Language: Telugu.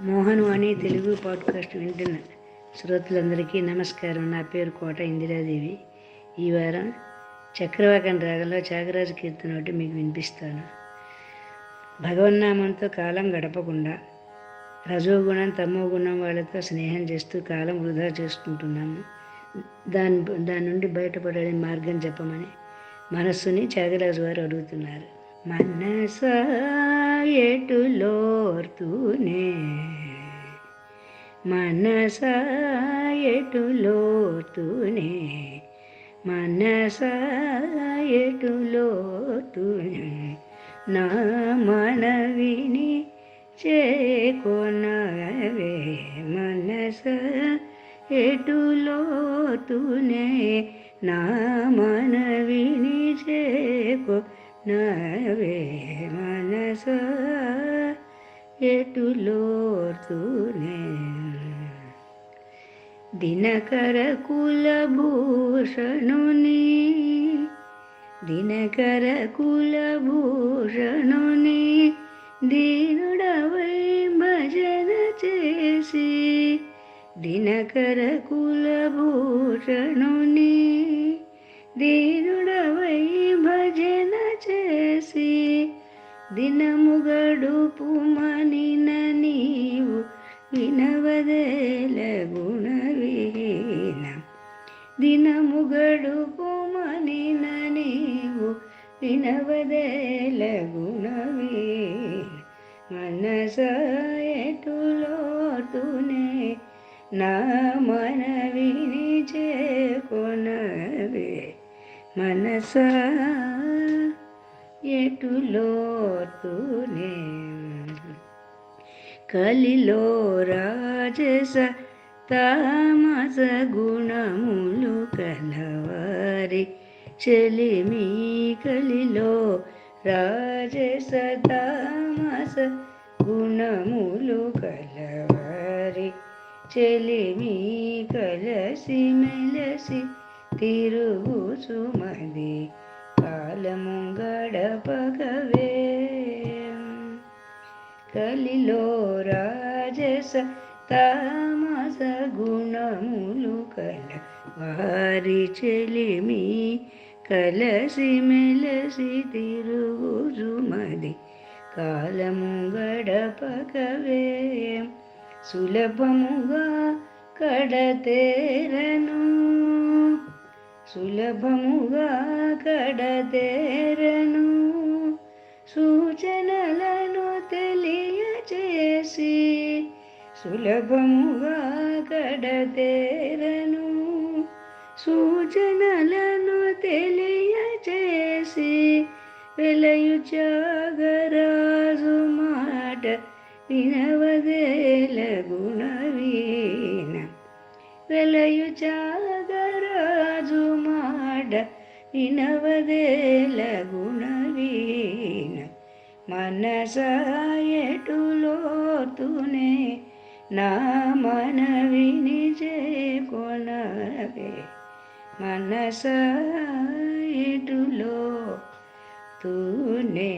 మోహన్ వాణి తెలుగు పాడ్కాస్ట్ వింటున్న శ్రోతలందరికీ నమస్కారం. నా పేరు కోట ఇందిరాదేవి. ఈ వారం చక్రవాకం రాగంలో త్యాగరాజు కీర్తన ఒకటి మీకు వినిపిస్తాను. భగవన్నామంతో కాలం గడపకుండా రజోగుణం తమో గుణం వాళ్ళతో స్నేహం చేస్తూ కాలం వృధా చేసుకుంటున్నాము. దాని దాని నుండి బయటపడని మార్గం చెప్పమని మనస్సుని త్యాగరాజు వారు అడుగుతున్నారు. మనస ఎటులోర్తూనే మనస ఎటులోర్తూనే మనస ఎటులోర్తూనే నా మనవిని చేకొనవే. మనస ఎటులోతునే నా మనవిని చేకో నవే మనస ఎటులోతునే. దినకర కులభూషణుని దినకర కులభూషణుని దీనుడవై భజన చేసి దినకర కులభూషణుని దీనుడవై దినముగడుపు మనిన నీవు వినవదేల గుణవీన దినముగడుపు మనిన నీవు వినవదేల గుణవీన మనస నా మనవిని చేకొనవే మనసా ఎటులోతునే కలిలో రాజస తామస గుణములు కలవారి చెలిమి కలిలో రాజస తామస గుణములు కలవారి చెలిమి కలసి మెలసి తిరుగు సుమది కాలము కలిలో రాజస తామస గుణములు కల వారి చెలిమి కలసి మెలసి తిరుగు సుమది కాలము గడపకవే సులభముగా కడతేరను. సులభముగా కడతేరను. సూచనలను తెలియచేసి సులభముగా గడతేరను. సూచనలను తెలియచేసి వెలయు త్యాగరాజు మాట వినవదేల గుణవీన వెలయు త్యాగరాజు మాట వినవదేల గుణవీన మనస ఎటులోతునే నా మనవిని చేకొనవే మనస ఎటులో తూనే